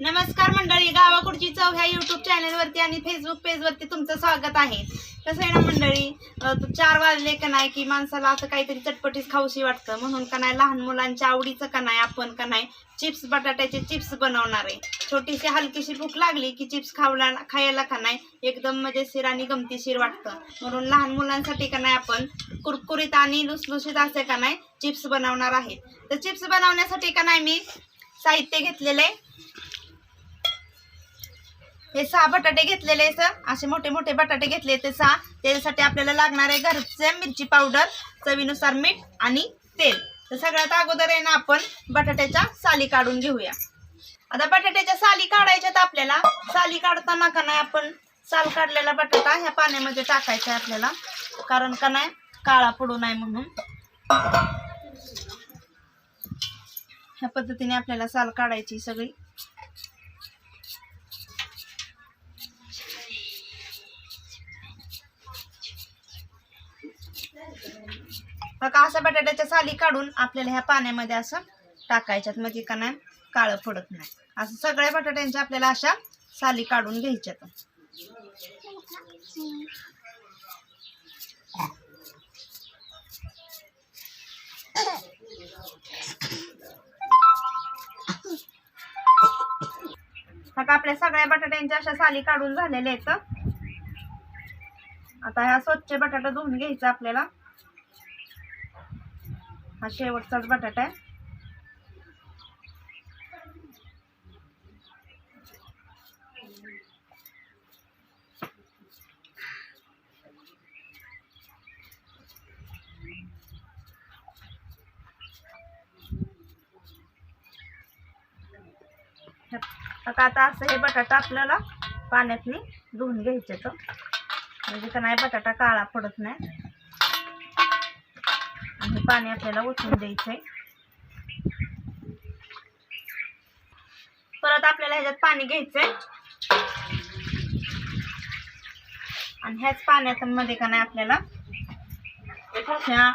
नमस्कार मंडळी गावाकुडची चव ह्या युट्यूब चॅनलवरती आणि फेसबुक पेजवरती तुमचं स्वागत आहे. कसं आहे ना मंडळी चार वाजले का नाही की माणसाला असं काहीतरी चटपटीच खाऊशी वाटतं. म्हणून का नाही लहान मुलांच्या आवडीचं का नाही आपण का नाही चिप्स बटाट्याचे चिप्स बनवणार आहे. छोटीशी हलकीशी भूक लागली की चिप्स खावला खायला का नाही एकदम म्हणजे मजेशीर आणि गमतीशीर वाटतं. म्हणून लहान मुलांसाठी का नाही आपण कुरकुरीत आणि लुसलुशीत असे का नाही चिप्स बनवणार आहेत तर चिप्स बनवण्यासाठी का नाही मी साहित्य घेतलेले हे सहा बटाटे घेतलेले आहे सर. असे मोठे मोठे बटाटे घेतले ते सहा. त्याच्यासाठी आपल्याला लागणार आहे घरचे मिरची पावडर चवीनुसार मीठ आणि तेल. तर सगळ्यात अगोदर आहे ना आपण बटाट्याच्या साली काढून घेऊया. आता बटाट्याच्या साली काढायच्यात आपल्याला. साली काढताना का नाही आपण साल काढलेला बटाटा ह्या पाण्यामध्ये टाकायचा आहे आपल्याला. कारण का नाही काळा पडू नये म्हणून. ह्या पद्धतीने आपल्याला साल काढायची सगळी. साली काढून आपल्याला ह्या पाण्यामध्ये असं टाकायच्यात. म्हणजे का नाही काळं पडत नाही. असं सगळ्या बटाट्यांच्या आपल्याला अशा साली काढून घ्यायच्यात. आता आपल्या सगळ्या बटाट्यांच्या अशा साली काढून झालेल्या आहेत. आता ह्या स्वच्छ बटाटा धुवून घ्यायचा आपल्याला. हा शेवटचाच बटाटा आहे. आता आता असं हे बटाटा आपल्याला पाण्यातनी धुवून घ्यायचे तर म्हणजे का नाही बटाटा काळा पडत नाही. पाणी आपल्याला ओतून द्यायचंय. परत आपल्याला ह्याच्यात पाणी घ्यायचंय. आणि ह्याच पाण्यामध्ये का नाही आपल्याला ह्या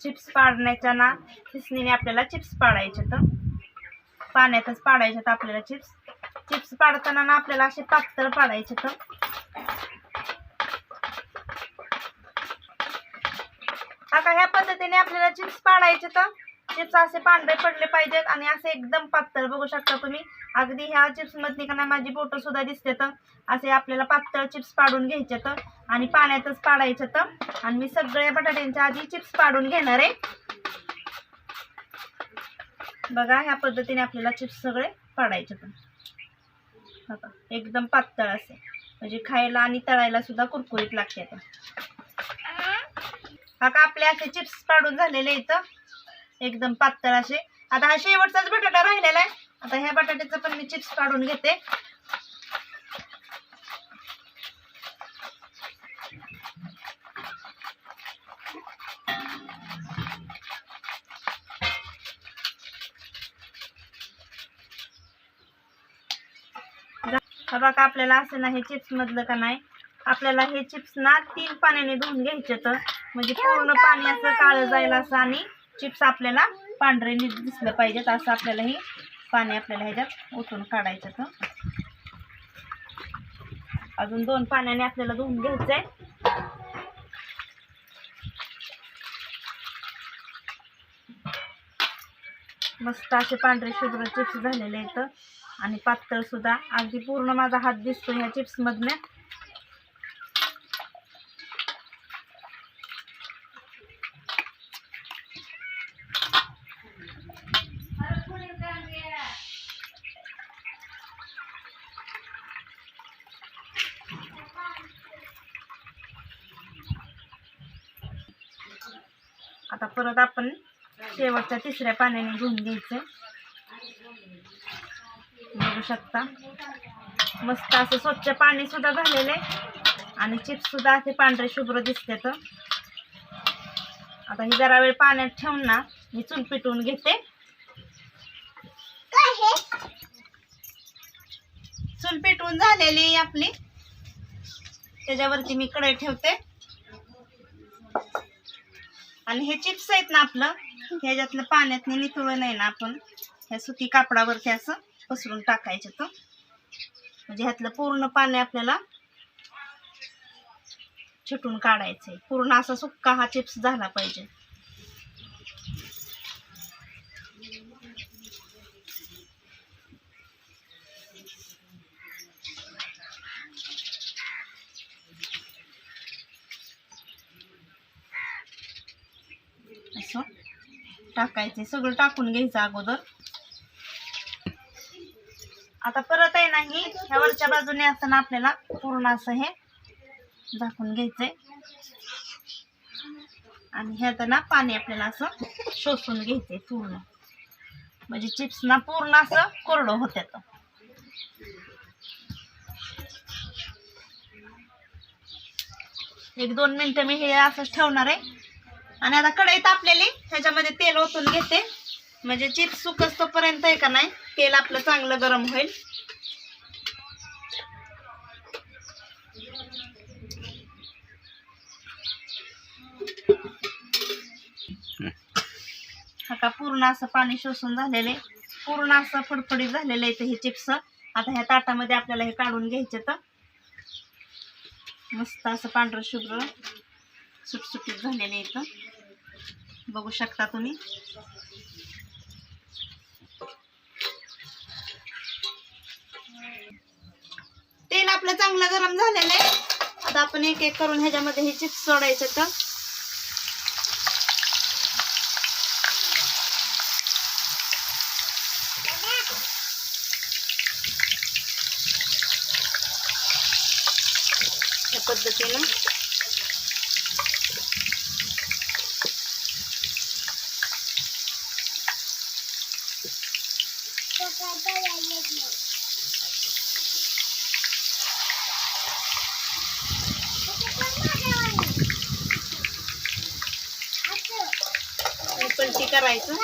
चिप्स पाडण्याच्या ना खिसणीने आपल्याला चिप्स पाडायचे तर पाण्यातच पाडायचे तर आपल्याला चिप्स. चिप्स पाडताना ना आपल्याला असे पातळ पाडायचे तर आता ह्या पद्धतीने आपल्याला चिप्स पाडायचे तर चिप्स असे पांढरे पडले पाहिजेत आणि असे एकदम पातळ बघू शकता तुम्ही. अगदी ह्या चिप्स मधली का नाही माझी बोट सुद्धा दिसते तर. असे आपल्याला पातळ चिप्स पाडून घ्यायचे तर आणि पाण्यातच पाडायचे तर. आणि मी सगळ्या बटाट्यांच्या आधी चिप्स पाडून घेणार आहे. बघा ह्या पद्धतीने आपल्याला चिप्स सगळे पाडायचे तर. बघा, एकदम पातळ असे. म्हणजे खायला आणि तळायला सुद्धा कुरकुरीत लागते आता. हा कापले असे चिप्स पाडून झालेले इथं एकदम पातळ असे. आता हा शेवटचाच बटाटा राहिलेला आहे. आता ह्या बटाट्याचं पण मी चिप्स काढून घेते. हा बघा आपल्याला असं नाही चिप्स मधलं का नाही. आपल्याला हे चिप्स ना तीन पाण्याने धुवून घ्यायचे तर. म्हणजे पूर्ण पाणी असं काळं जाईल असं आणि चिप्स आपल्याला पांढरे नीट दिसलं पाहिजेत असं आपल्याला हे पाणी आपल्याला ह्याच्यात ओतून काढायचं तर अजून दोन पाण्याने आपल्याला धुवून आहे मस्त असे पांढरे शुभ्र चिप्स झालेले आहेत. आणि पातळ सुद्धा. अगदी पूर्ण माझा हात दिसतो ह्या चिप्स आता परत आपण शेवटच्या तिसऱ्या पाण्याने धुवून घ्यायचं. बघू शकता. मस्त असं स्वच्छ पाणी सुद्धा झालेले आणि चिप्स सुद्धा असे पांढरे शुभ्र दिसते तर आता ही जरा वेळ पाण्यात ठेवून ना मी चूल पिटवून घेते. चूल पेटवून झालेली आहे आपली. त्याच्यावरती मी कढई ठेवते. आणि हे चिप्स आहेत ना आपलं ह्याच्यातलं पाण्यात निथळून नाही ना आपण ह्या सुती कापडावरती असं पसरून टाकायचं तर म्हणजे ह्यातलं पूर्ण पाणी आपल्याला छिटून काढायचंय. पूर्ण असा सुक्का हा चिप्स झाला पाहिजे. असं टाकायचे. सगळं टाकून घ्यायचं अगोदर. आता परत आहे नाही ह्या वरच्या बाजूने असताना आपल्याला पूर्ण असं हे झाकून घ्यायचंय. आणि ह्यात ना पाणी आपल्याला असं शोषून घ्यायचंय पूर्ण. म्हणजे चिप्स ना पूर्ण असं कोरडं होत्यात. एक दोन मिनटं मी हे असंच ठेवणार आहे. आणि आता कढई तापलेली ह्याच्यामध्ये तेल ओतून घेते. म्हणजे चिप्स सुकसतोपर्यंत आहे का नाही तेल आपलं चांगलं गरम होईल. हा का पूर्ण असं पाणी शोषून झालेले पूर्ण असं फडफडीत झालेलं आहे हे चिप्स. आता ह्या ताटामध्ये आपल्याला हे काढून घ्यायचे तर. मस्त असं पांढरं शुभ्र. सुटसुटीत झालेले इथं बघू शकता तुम्ही. तेल आपलं चांगलं गरम झालेलं आहे. आता आपण एक एक करून ह्याच्यामध्ये हे चिप्स सोडायचे तर. पद्धतीनं. पलटी करायचं.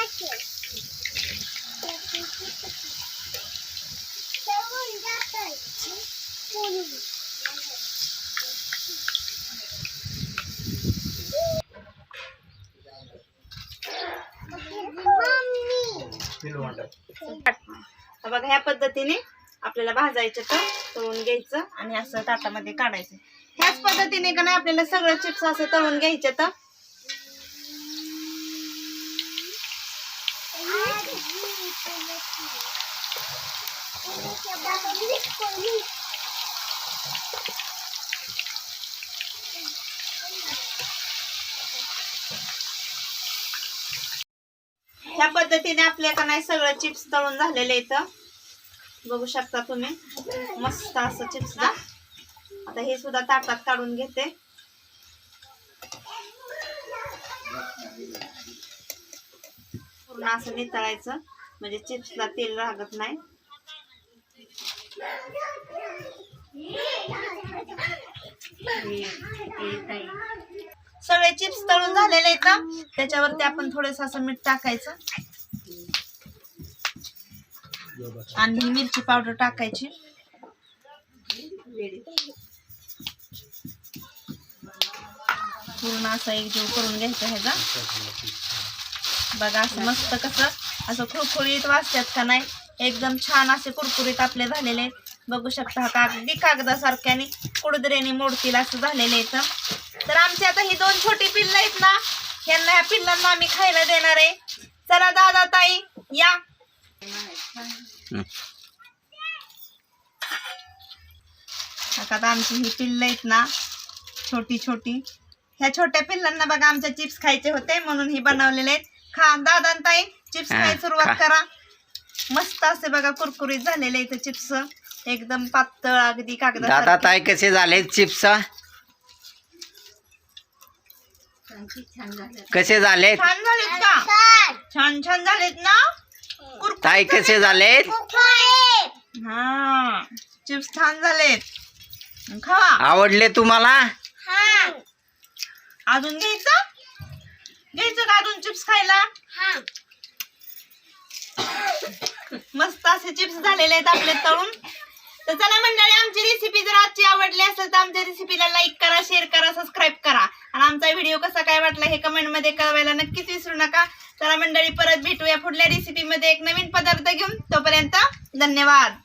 बघा ह्या पद्धतीने आपल्याला भाजायचं तर तळून घ्यायचं आणि असं ताटामध्ये काढायचं. ह्याच पद्धतीने का नाही आपल्याला सगळं चिप्स असं तळून घ्यायचे तर? ह्या पद्धतीने आपल्या का नाही सगळं चिप्स तळून झालेले इथं. बघू शकता तुम्ही. मस्त असं चिप्स आता हे सुद्धा ताटात काढून घेते. पूर्ण असं नितळायचं. म्हणजे चिप्सला तेल लागत नाही. सगळे चिप्स तळून झालेले आहेत ना? त्याच्यावरती आपण थोडस असं मीठ टाकायचं. आणि मिरची पावडर टाकायची. पूर्ण असं एकजीव करून घ्यायचं ह्याचा. बघा असं मस्त कसं असं खुरखुरीत वाचतात का नाही? एकदम छान असे कुरकुरीत आपले झालेले आहेत. बघू शकता हा कागदी कागदासारख्याने कुडदऱ्याने मोडतील असं झालेले आहेत. तर आमची आता ही दोन छोटी पिल्ल आहेत ना ह्यांना ह्या पिल्लांना आम्ही खायला देणार आहे. चला दादा ताई या. आता आमची ही पिल्ल आहेत ना छोटी छोटी. ह्या छोट्या पिल्लांना बघा आमच्या चिप्स खायचे होते म्हणून ही बनवलेले आहेत. खा दादा आणि ताई चिप्स खायला सुरुवात. करा. मस्त असे बघा कुरकुरीत झालेले इथे चिप्स. एकदम पातळ अगदी दादा कागदा ताई कसे झाले चिप्स? कसे झाले छान झालेत का? छान छान झालेत ना? ताई कसे झालेत? हा चिप्स छान झालेत. खावा. आवडले तुम्हाला? अजून घ्यायचं? घ्यायचं का अजून चिप्स खायला? मस्त असे चिप्स झालेले आहेत आपले तळून. तर चला मंडळी आमची रेसिपी जर आजची आवडली असेल तर आमच्या रेसिपीला लाईक करा शेअर करा सबस्क्राईब करा. आणि आमचा व्हिडिओ कसा काय वाटला हे कमेंटमध्ये कळवायला नक्कीच विसरू नका. चला मंडळी परत भेटूया पुढल्या रेसिपीमध्ये एक नवीन पदार्थ घेऊन. तोपर्यंत धन्यवाद.